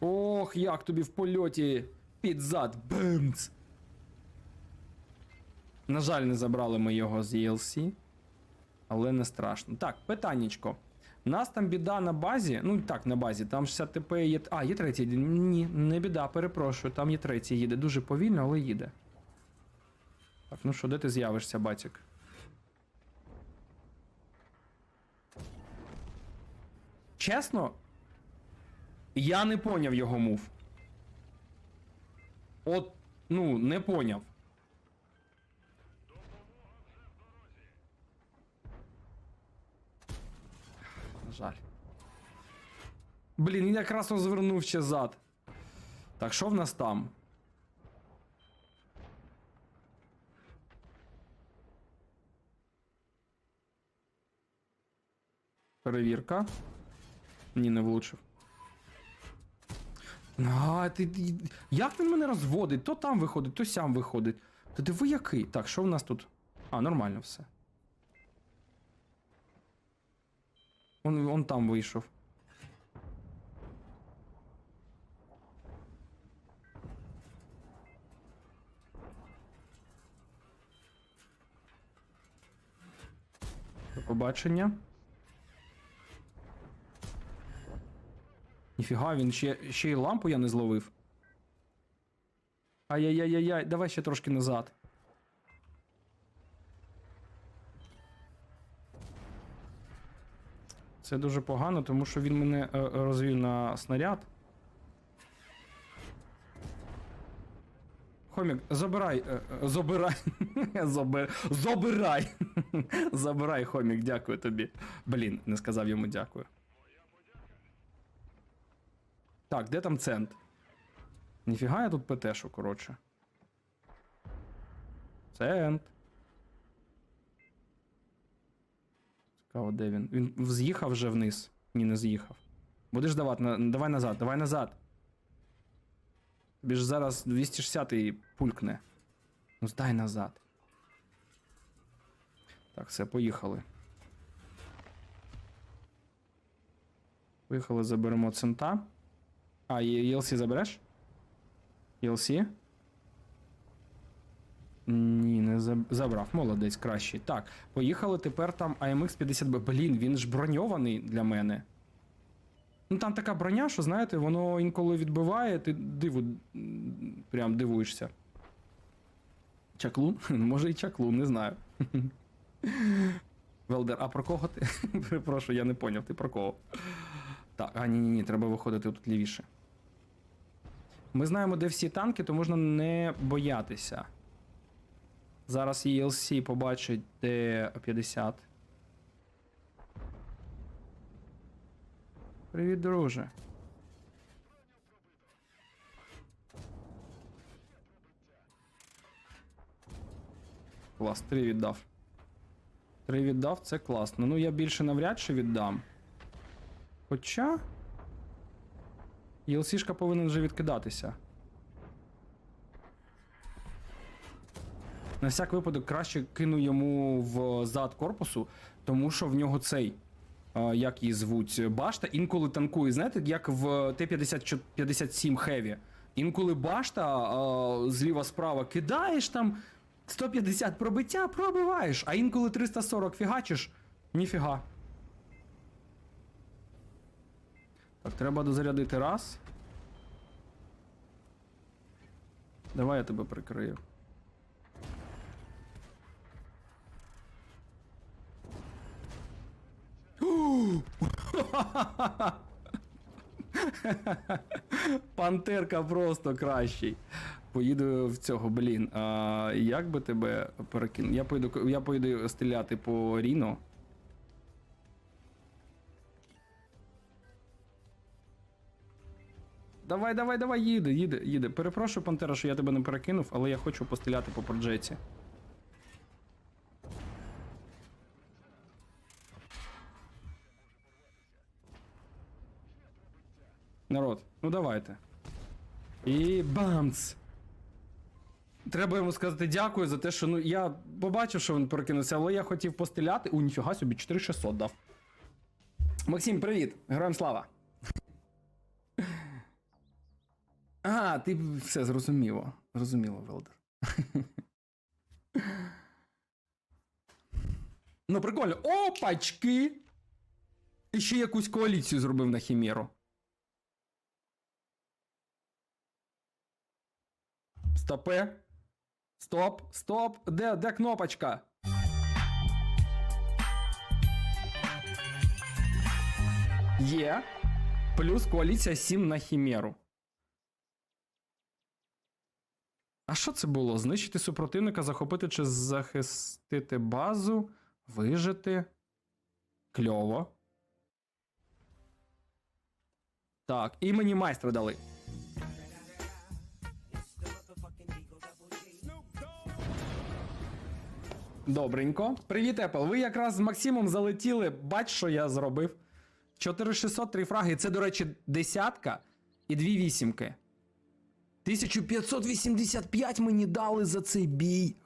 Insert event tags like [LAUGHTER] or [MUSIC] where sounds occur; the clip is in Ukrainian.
Ох, як тобі в польоті під зад. Бимц. На жаль, не забрали ми його з ELC. Але не страшно. Так, питаннячко. Нас там біда на базі. Ну так, на базі. Там 60 ТП є. А, є третій. Ні, не біда, перепрошую. Там є третій їде. Дуже повільно, але їде. Так, ну що, де ти з'явишся, батік? Чесно, я не поняв його мув. От, ну, не поняв. На жаль. Блін, він якраз розвернув ще зад. Так, що в нас там? Перевірка. Ні, не влучив. А, ти, як він мене розводить? То там виходить, то сям виходить. Та диви який. Так, що в нас тут? А, нормально все. Он, он там вийшов. Побачення. Ніфіга, він ще, ще й лампу я не зловив. Ай-яй-яй-яй, давай ще трошки назад. Це дуже погано, тому що він мене е, розвів на снаряд. Хомік, забирай. е, е, Забирай. [LAUGHS] Забирай. [LAUGHS] Забирай, Хомік, дякую тобі. Блін, не сказав йому дякую. Так, де там цент? Ніфіга я тут ПТ-шу, коротше. Цент. Цікаво, де він? Він з'їхав вже вниз. Ні, не з'їхав. Будеш давати, давай назад, давай назад. Тобі ж зараз 260 і пулькне. Ну здай назад. Так, все, поїхали. Поїхали, заберемо цента. А, ELC забереш? ELC? Ні, не забрав. Молодець, кращий. Так, поїхали тепер там AMX 50B. Блін, він ж броньований для мене. Ну там така броня, що знаєте, воно інколи відбиває, ти диву прям дивуєшся. Чаклун? [LAUGHS] Може і чаклун, не знаю. [LAUGHS] Велдер, а про кого ти? [LAUGHS] Перепрошую, я не поняв, ти про кого? Так, а ні, ні, ні, треба виходити тут лівіше. Ми знаємо, де всі танки, то можна не боятися. Зараз ELC побачить, де 50. Привіт, друже. Клас, три віддав. Три віддав, це класно. Ну, я більше навряд чи віддам. Хоча. ELC-шка повинен вже відкидатися. На всяк випадок краще кину йому в зад корпусу, тому що в нього цей. е, Як її звуть, башта інколи танкує, знаєте, як в Т-57 Heavy. Інколи башта е, зліва справа кидаєш там 150 пробиття, пробиваєш, а інколи 340 фігачиш, ніфіга. Так, треба дозарядити раз. Давай я тебе прикрию. [GASPS] Пантерка просто кращий. Поїду в цього, блін. А, як би тебе перекинути? Я поїду, я поїду стріляти по Ріно. Давай, давай, давай, їде, їде, їде. Перепрошую, Пантера, що я тебе не перекинув, але я хочу постріляти по проджеті. Народ, ну давайте. І бамц! Треба йому сказати дякую за те, що ну я побачив, що він перекинувся, але я хотів постріляти. У ніфіга собі 4600 дав. Максим, привіт! Героям слава! А, ти все зрозуміло. Зрозуміло, Велдер. ну, прикольно. Опачки! І ще якусь коаліцію зробив на Хімеру. Стопе. Стоп, стоп. Де, де кнопочка? Є. Плюс коаліція 7 на Хімеру. А що це було? Знищити супротивника, захопити чи захистити базу, вижити. Кльово. Так, імені майстра дали. Добренько. Привіт, Apple. Ви якраз з Максимом залетіли. Бач, що я зробив. 4600, 3 фраги. Це, до речі, десятка і дві вісімки. 1585 мені дали за цей бій.